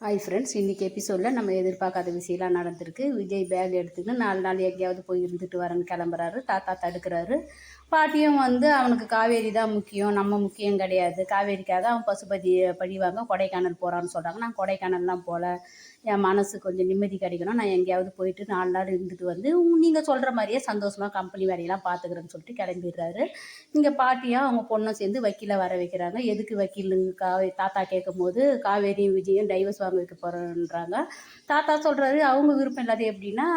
Hi friends இன்றைக்கி எபிசோடில் நம்ம எதிர்பார்க்காத விஷயம்லாம் நடந்திருக்கு. விஜய் பேக் எடுத்துக்கிட்டு நாலு நாள் எங்கேயாவது போய் இருந்துட்டு வரேன்னு கிளம்புறாரு. தாத்தா தடுக்கிறாரு. பாட்டியும் வந்து அவனுக்கு காவேரி தான் முக்கியம் நம்ம முக்கியம் கிடையாது. காவேரிக்காக அவன் பசுபதி பழிவாங்க கொடைக்கானல் போகிறான்னு சொல்கிறாங்க நான் கொடைக்கானல்லாம் போகல என் மனசு கொஞ்சம் நிம்மதி கிடைக்கணும். நான் எங்கேயாவது போயிட்டு நாலு நாள் இருந்துட்டு வந்து நீங்கள் சொல்கிற மாதிரியே சந்தோஷமாக கம்பெனி வேலையெல்லாம் பார்த்துக்கிறேன்னு சொல்லிட்டு கிளம்பிடுறாரு. இங்கே பாட்டியும் அவங்க பொண்ணும் சேர்ந்து வக்கீலை வர வைக்கிறாங்க. எதுக்கு வக்கீலுங்க? காவே தாத்தா கேட்கும்போது காவேரியும் விஜயும் டைவர்ஸ் வாங்க வைக்க போகிறேன்றாங்க தாத்தா சொல்கிறாரு அவங்க விருப்பம் இல்லாத எப்படின்னா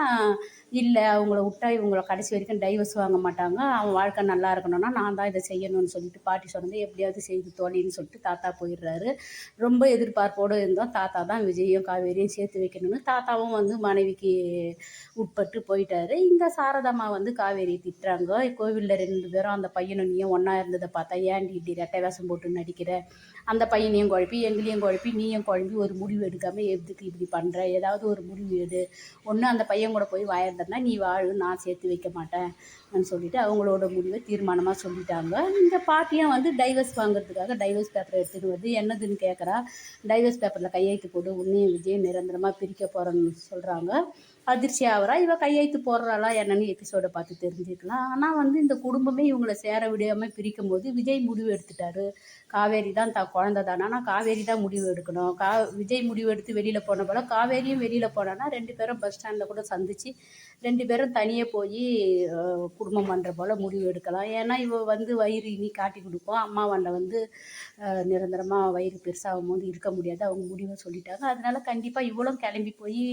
இல்லை அவங்கள விட்டா இவங்கள கடைசி வரைக்கும் டைவர்ஸ் வாங்க மாட்டாங்க. அவன் வாழ்க்கை நல்லா இருக்கணும்னா நான் தான் இதை செய்யணும்னு சொல்லிட்டு பாட்டி சொன்னது. எப்படியாவது செய்து தோழின்னு சொல்லிட்டு தாத்தா போயிடுறாரு. ரொம்ப எதிர்பார்ப்போடு இருந்தோம். தாத்தா தான் விஜயும் காவேரியும் சேர்த்து வைக்கணும்னு தாத்தாவும் வந்து மனைவிக்கு உட்பட்டு போயிட்டாரு. இங்கே சாரதாமா வந்து காவேரி திட்டுறாங்க. கோவிலில் ரெண்டு பேரும் அந்த பையனும் நீயும் ஒன்றா இருந்ததை பார்த்தா ஏன்டி இப்படி ரெட்டை வேஷம் போட்டு நடிக்கிற? அந்த பையனையும் குழப்பி எங்களையும் குழப்பி நீயும் குழம்பி ஒரு முடிவு முடிவு எடுக்காமல் எதுக்கு இப்படி பண்ணுற ஏதாவது ஒரு முடிவு எடு. ஒன்று அந்த பையன் கூட போய் வாயிருந்தனா நீ வாழு நான் சேர்த்து வைக்க மாட்டேன். சொல்லிவிட்டு சொல்லிட்டு அவங்களோட முடிவை தீர்மானமாக சொல்லிட்டாங்க. இந்த பாட்டியும் வந்து டைவர்ஸ் வாங்குறதுக்காக டைவர்ஸ் பேப்பர் எடுத்துகிட்டு வந்து என்னதுன்னு கேட்குறா டைவர்ஸ் பேப்பரில் கையெழுத்து போட்டு உன்னையும் விஜய் நிரந்தரமாக பிரிக்க போகிறேன்னு சொல்கிறாங்க அதிர்ச்சி ஆகிறா. இவ கையெழுத்து போடுறாளா என்னன்னு எபிசோடை பார்த்து தெரிஞ்சுக்கலாம். ஆனால் வந்து இந்த குடும்பமே இவங்களை சேர விடாமல் பிரிக்கும் போது விஜய் முடிவு எடுத்துட்டாரு. காவேரி தான் த குழந்த தானே. ஆனால் காவேரி தான் முடிவு எடுக்கணும். கா விஜய் முடிவு எடுத்து வெளியில் போன போல காவேரியும் வெளியில் போனோன்னா ரெண்டு பேரும் பஸ் ஸ்டாண்டில் கூட சந்திச்சு ரெண்டு பேரும் தனியே போய் குடும்பம் பண்ணுற போல் முடிவு எடுக்கலாம். ஏன்னா இவ வந்து வயிறு இனி காட்டி கொடுப்போம். அம்மா வண்டை வந்து நிரந்தரமாக வயிறு பெருசாகும் போது இருக்க முடியாது. அவங்க முடிவை சொல்லிட்டாங்க. அதனால கண்டிப்பாக இவளும் கிளம்பி போய்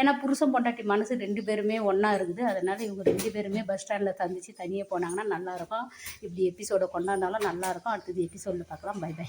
ஏன்னா புருஷன் பொண்டாட்டி மனசு ரெண்டு பேருமே ஒன்றா இருக்குது. அதனால் இவங்க ரெண்டு பேருமே பஸ் ஸ்டாண்டில் சந்திச்சு தனியாக போனாங்கன்னா நல்லாயிருக்கும் இப்படி எபிசோடை கொண்டாந்தாலும் நல்லாயிருக்கும் அடுத்தது எபிசோடில் பார்க்கலாம். By by